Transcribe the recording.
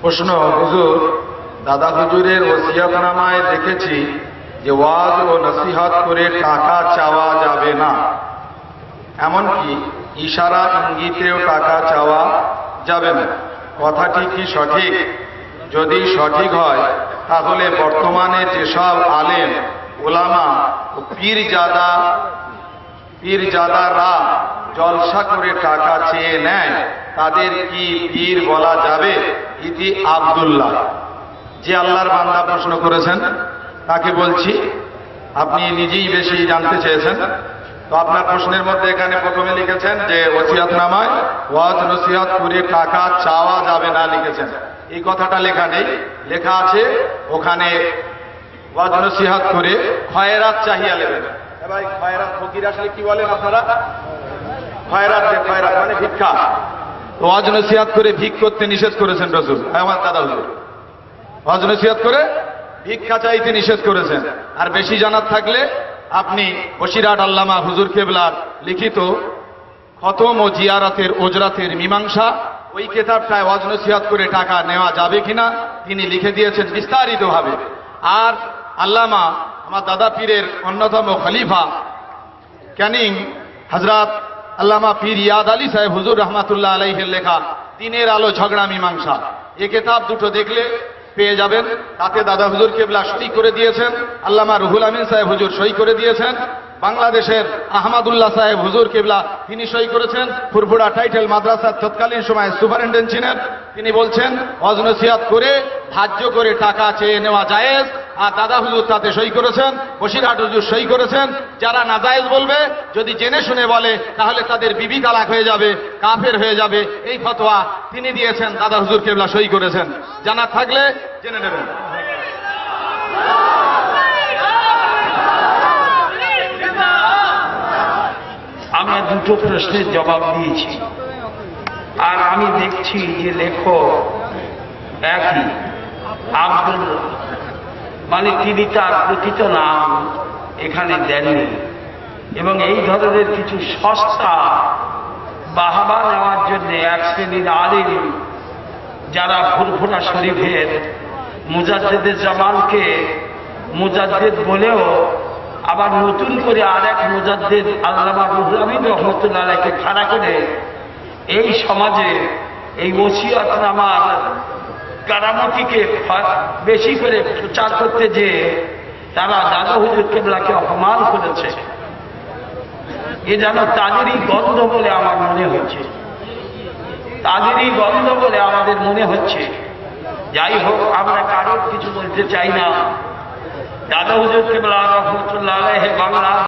প্রশ্ন, হুজুর, দাদা হুজুরের ওসিয়াতনামায় দেখেছি যে ওয়াজ ও নসিহত করে টাকা চাওয়া যাবে না। এমনকি ইশারা ইঙ্গিতেও টাকা চাওয়া যাবে না। কথাটি কি সঠিক? যদি সঠিক হয়, তাহলে বর্তমানে যেসব আলেম, ওলামা ও পীরজাদা, পীরজাদারা জলসা করে টাকা চেয়ে নেয়, তাদের কি পীর বলা যাবে? ইতি আব্দুল্লাহ। যে আল্লাহর বান্দা প্রশ্ন করেছেন, তাকে বলছি, আপনি নিজেই বেশি জানতে চেয়েছেন। তো আপনার প্রশ্নের মধ্যে এখানে প্রথমে লিখেছেন যে ওসিয়াত নামায় ওয়াজ, নসিহত করে টাকা চাওয়া যাবে না লিখেছেন। এই কথাটা লেখা নেই। লেখা আছে, ওখানে ওয়াজ, নসিহত করে খয়রাত চাহিয়া নেবেন এ ভাই খয়রাত ফকির আসলে কি বলেন আপনারা? খয়রাত দে খয়রাত মানে ভিক্ষা। ওয়াজ করে ভিক করতে নিষেধ করেছেন রসুল। হ্যাঁ, আমার দাদা হুজুর। হজ নসিহত করে ভিক্ষা চাইতে নিষেধ করেছেন। আর বেশি জানার থাকলে আপনি বসিরাট আল্লামা হুজুর কেবলার লিখিত খতম ও জিয়ারাতের ওজরাতের মীমাংসা ওই কেতাবটায় ওয়াজ করে টাকা নেওয়া যাবে কিনা তিনি লিখে দিয়েছেন বিস্তারিতভাবে। আর আল্লামা আমার দাদা পীরের অন্যতম খলিফা ক্যানিং হজরত আল্লামা পীর ইয়াদ আলী সাহেব হুজুর রহমাতুল্লাহ আলাইহের লেখা দিনের আলো ঝগড়া, মীমাংসা। এ কেতাব দুটো দেখলে পেয়ে যাবেন। তাতে দাদা হুজুর কেবলা সই করে দিয়েছেন, আল্লামা রুহুল আমিন সাহেব হুজুর সই করে দিয়েছেন, বাংলাদেশের আহমদুল্লাহ সাহেব হুজুর কেবলা তিনি সই করেছেন, ফুরফুরা টাইটেল মাদ্রাসার তৎকালীন সময় সুপারিনটেন্ডেন্ট ছিলেন। তিনি বলছেন অজনসিয়াত করে ধার্য করে টাকা চেয়ে নেওয়া জায়েজ আর দাদা হুজুর তাতে সই করেছেন বসিরহাট হুজুর সই করেছেন। যারা নাজায়েজ বলবে, যদি জেনে শুনে বলে, তাহলে তাদের বিবি তালাক হয়ে যাবে, কাফের হয়ে যাবে। এই ফতোয়া তিনি দিয়েছেন, দাদা হুজুর কেবলা সই করেছেন। জানা থাকলে জেনে নেবেন। আমরা দুটো প্রশ্নের জবাব দিয়েছি। আর আমি দেখছি যে লেখক একই, আব্দুল মানে তিনি তার প্রকৃত নাম এখানে দেননি। এবং এই ধরনের কিছু সস্তা বাহাবা নেওয়ার জন্য এক শ্রেণির আলিম যারা ফুরফুরা শরীফের মুজাদ্দেদের জামানকে মুজাদ্দেদ বলেও আবার নতুন করে আর এক মুজাদ্দেদ আল্লামা রুহুল আমিন রহমতুল্লাহ আলাইকে খাড়া করে এই সমাজে এই ওসিয়ত নামার কারামতিকে বেশি করে প্রচার করতে যে তারা দাদা হুজুর কেবলাকে অপমান করেছে। এ যেন তাদেরই গন্ধ বলে আমার মনে হচ্ছে। তাদেরই গন্ধ বলে আমাদের মনে হচ্ছে। যাই হোক, আমরা কারোর কিছু বলতে চাই না। দাদা হুজুর কেবলা রহমতুল্লাহ বাংলা